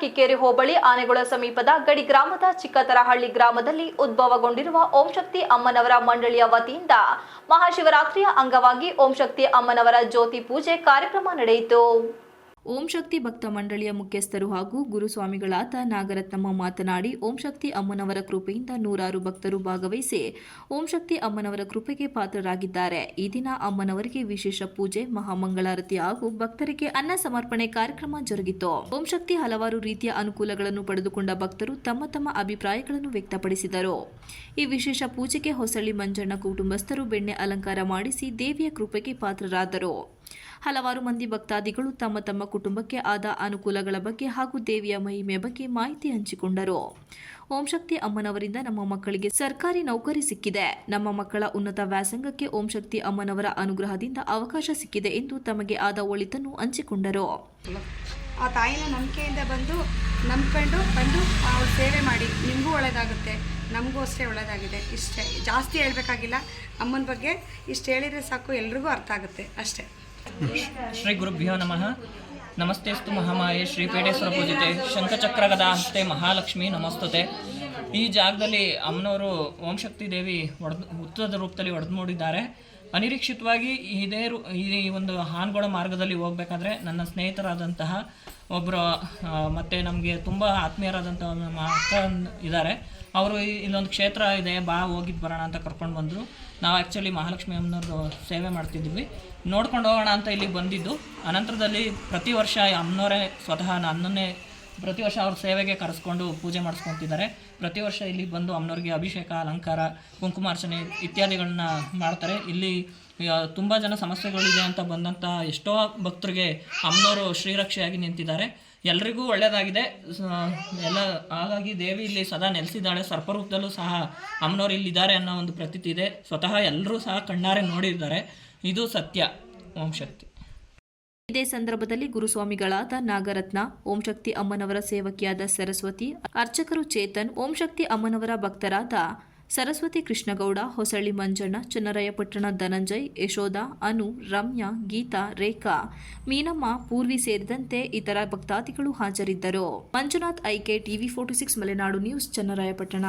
ಕಿಕ್ಕೇರಿ ಹೋಬಳಿ ಆನೆಗೊಳ ಸಮೀಪದ ಗಡಿ ಗ್ರಾಮದ ಚಿಕ್ಕತರಹಳ್ಳಿ ಗ್ರಾಮದಲ್ಲಿ ಉದ್ಭವಗೊಂಡಿರುವ ಓಂ ಶಕ್ತಿ ಅಮ್ಮನವರ ಮಂಡಳಿಯ ವತಿಯಿಂದ ಮಹಾಶಿವರಾತ್ರಿಯ ಅಂಗವಾಗಿ ಓಂ ಶಕ್ತಿ ಅಮ್ಮನವರ ಜ್ಯೋತಿ ಪೂಜೆ ಕಾರ್ಯಕ್ರಮ ನಡೆಯಿತು. ಓಂ ಶಕ್ತಿ ಭಕ್ತ ಮಂಡಳಿಯ ಮುಖ್ಯಸ್ಥರು ಹಾಗೂ ಗುರುಸ್ವಾಮಿಗಳಾದ ನಾಗರತ್ನಮ್ಮ ಮಾತನಾಡಿ, ಓಂ ಶಕ್ತಿ ಅಮ್ಮನವರ ಕೃಪೆಯಿಂದ ನೂರಾರು ಭಕ್ತರು ಭಾಗವಹಿಸಿ ಓಂ ಶಕ್ತಿ ಅಮ್ಮನವರ ಕೃಪೆಗೆ ಪಾತ್ರರಾಗಿದ್ದಾರೆ. ಈ ದಿನ ಅಮ್ಮನವರಿಗೆ ವಿಶೇಷ ಪೂಜೆ, ಮಹಾಮಂಗಳಾರತಿ ಹಾಗೂ ಭಕ್ತರಿಗೆ ಅನ್ನ ಸಮರ್ಪಣೆ ಕಾರ್ಯಕ್ರಮ ಜರುಗಿತು. ಓಂ ಶಕ್ತಿ ಹಲವಾರು ರೀತಿಯ ಅನುಕೂಲಗಳನ್ನು ಪಡೆದುಕೊಂಡ ಭಕ್ತರು ತಮ್ಮ ತಮ್ಮ ಅಭಿಪ್ರಾಯಗಳನ್ನು ವ್ಯಕ್ತಪಡಿಸಿದರು. ಈ ವಿಶೇಷ ಪೂಜೆಗೆ ಹೊಸಳ್ಳಿ ಮಂಜಣ್ಣ ಕುಟುಂಬಸ್ಥರು ಬೆಣ್ಣೆ ಅಲಂಕಾರ ಮಾಡಿಸಿ ದೇವಿಯ ಕೃಪೆಗೆ ಪಾತ್ರರಾದರು. ಹಲವಾರು ಮಂದಿ ಭಕ್ತಾದಿಗಳು ತಮ್ಮ ತಮ್ಮ ಕುಟುಂಬಕ್ಕೆ ಆದ ಅನುಕೂಲಗಳ ಬಗ್ಗೆ ಹಾಗೂ ದೇವಿಯ ಮಹಿಮೆಯ ಬಗ್ಗೆ ಮಾಹಿತಿ ಹಂಚಿಕೊಂಡರು. ಓಂ ಶಕ್ತಿ ಅಮ್ಮನವರಿಂದ ನಮ್ಮ ಮಕ್ಕಳಿಗೆ ಸರ್ಕಾರಿ ನೌಕರಿ ಸಿಕ್ಕಿದೆ. ನಮ್ಮ ಮಕ್ಕಳ ಉನ್ನತ ವ್ಯಾಸಂಗಕ್ಕೆ ಓಂ ಶಕ್ತಿ ಅಮ್ಮನವರ ಅನುಗ್ರಹದಿಂದ ಅವಕಾಶ ಸಿಕ್ಕಿದೆ ಎಂದು ತಮಗೆ ಆದ ಒಳಿತನ್ನು ಹಂಚಿಕೊಂಡರು. ಆ ತಾಯಿನ ನಂಬಿಕೆಯಿಂದ ಬಂದು ನಂಬ್ಕೊಂಡು ಬಂದು ಅವ್ರ ಸೇವೆ ಮಾಡಿ. ನಿಮಗೂ ಒಳ್ಳೆಯದಾಗುತ್ತೆ ನಮಗೂ ಅಷ್ಟೇ ಒಳ್ಳೆಯದಾಗಿದೆ ಇಷ್ಟೇ. ಜಾಸ್ತಿ ಹೇಳಬೇಕಾಗಿಲ್ಲ. ಅಮ್ಮನ ಬಗ್ಗೆ ಇಷ್ಟು ಹೇಳಿದರೆ ಸಾಕು. ಎಲ್ರಿಗೂ ಅರ್ಥ ಆಗುತ್ತೆ. ಅಷ್ಟೇ. ಶ್ರೀ ಗುರುಭ್ಯೋ ನಮಃ. ನಮಸ್ತೆಸ್ತು ಮಹಾಮಾಯೆ ಶ್ರೀಪೇಟೇಶ್ವರ ಪೂಜಿತೆ ಶಂಖಚಕ್ರ ಗದಾ ಹಸ್ತೆ ಮಹಾಲಕ್ಷ್ಮಿ ನಮಸ್ತುತೆ. ಈ ಜಾಗದಲ್ಲಿ ಅಮ್ಮನವರು ಓಂ ಶಕ್ತಿ ದೇವಿ ಒಡೆದು ಉತ್ತರದ ರೂಪದಲ್ಲಿ ಒಡೆದು ಮೂಡಿದ್ದಾರೆ ಅನಿರೀಕ್ಷಿತವಾಗಿ ಇದೇ ಈ ಒಂದು ಹಾನ್ಗೋಳ ಮಾರ್ಗದಲ್ಲಿ ಹೋಗ್ಬೇಕಾದ್ರೆ ನನ್ನ ಸ್ನೇಹಿತರಾದಂತಹ ಒಬ್ಬರು ಮತ್ತು ನಮಗೆ ತುಂಬ ಆತ್ಮೀಯರಾದಂಥ ನಮ್ಮ ಅಕ್ಕ ಇದ್ದಾರೆ. ಅವರು ಇಲ್ಲೊಂದು ಕ್ಷೇತ್ರ ಇದೆ, ಬಾ ಹೋಗಿದ್ದು ಬರೋಣ ಅಂತ ಕರ್ಕೊಂಡು ಬಂದರು. ನಾವು ಆ್ಯಕ್ಚುಲಿ ಮಹಾಲಕ್ಷ್ಮಿ ಅಮ್ಮನವ್ರದ್ದು ಸೇವೆ ಮಾಡ್ತಿದ್ವಿ. ನೋಡ್ಕೊಂಡು ಹೋಗೋಣ ಅಂತ ಇಲ್ಲಿಗೆ ಬಂದಿದ್ದು. ಅನಂತರದಲ್ಲಿ ಪ್ರತಿ ವರ್ಷ ಅಮ್ಮನವರೇ ಸ್ವತಃ ನನ್ನನ್ನೇ ಪ್ರತಿ ವರ್ಷ ಅವ್ರ ಸೇವೆಗೆ ಕರೆಸ್ಕೊಂಡು ಪೂಜೆ ಮಾಡಿಸ್ಕೊತಿದ್ದಾರೆ. ಪ್ರತಿ ವರ್ಷ ಇಲ್ಲಿ ಬಂದು ಅಮ್ಮನವ್ರಿಗೆ ಅಭಿಷೇಕ, ಅಲಂಕಾರ ಕುಂಕುಮಾರ್ಚನೆ ಇತ್ಯಾದಿಗಳನ್ನ ಮಾಡ್ತಾರೆ. ಇಲ್ಲಿ ತುಂಬ ಜನ ಸಮಸ್ಯೆಗಳಿದೆ ಅಂತ ಬಂದಂಥ ಎಷ್ಟೋ ಭಕ್ತರಿಗೆ ಅಮ್ಮನವರು ಶ್ರೀರಕ್ಷೆಯಾಗಿ ನಿಂತಿದ್ದಾರೆ. ಎಲ್ರಿಗೂ ಒಳ್ಳೆಯದಾಗಿದೆ ಎಲ್ಲ, ಹಾಗಾಗಿ ದೇವಿ ಇಲ್ಲಿ ಸದಾ ನೆಲೆಸಿದ್ದಾಳೆ. ಸರ್ಪರೂಪದಲ್ಲೂ ಸಹ ಅಮ್ಮನವ್ರು ಇಲ್ಲಿದ್ದಾರೆ ಅನ್ನೋ ಒಂದು ಪ್ರತೀತಿ ಇದೆ. ಸ್ವತಃ ಎಲ್ಲರೂ ಸಹ ಕಣ್ಣಾರೆ ನೋಡಿದ್ದಾರೆ ಇದು ಸತ್ಯ. ಓಂ ಶಕ್ತಿ. ಇದೇ ಸಂದರ್ಭದಲ್ಲಿ ಗುರುಸ್ವಾಮಿಗಳಾದ ನಾಗರತ್ನ, ಓಂ ಶಕ್ತಿ ಅಮ್ಮನವರ ಸೇವಕಿಯಾದ ಸರಸ್ವತಿ, ಅರ್ಚಕರು ಚೇತನ್, ಓಂ ಶಕ್ತಿ ಅಮ್ಮನವರ ಭಕ್ತರಾದ ಸರಸ್ವತಿ ಕೃಷ್ಣಗೌಡ, ಹೊಸಳ್ಳಿ ಮಂಜಣ್ಣ, ಚನ್ನರಾಯಪಟ್ಟಣ ಧನಂಜಯ್, ಯಶೋಧ, ಅನು, ರಮ್ಯಾ, ಗೀತಾ, ರೇಖಾ, ಮೀನಮ್ಮ, ಪೂರ್ವಿ ಸೇರಿದಂತೆ ಇತರ ಭಕ್ತಾದಿಗಳು ಹಾಜರಿದ್ದರು. Manjunath IK TV forty six, Malenadu news, Channarayapatna.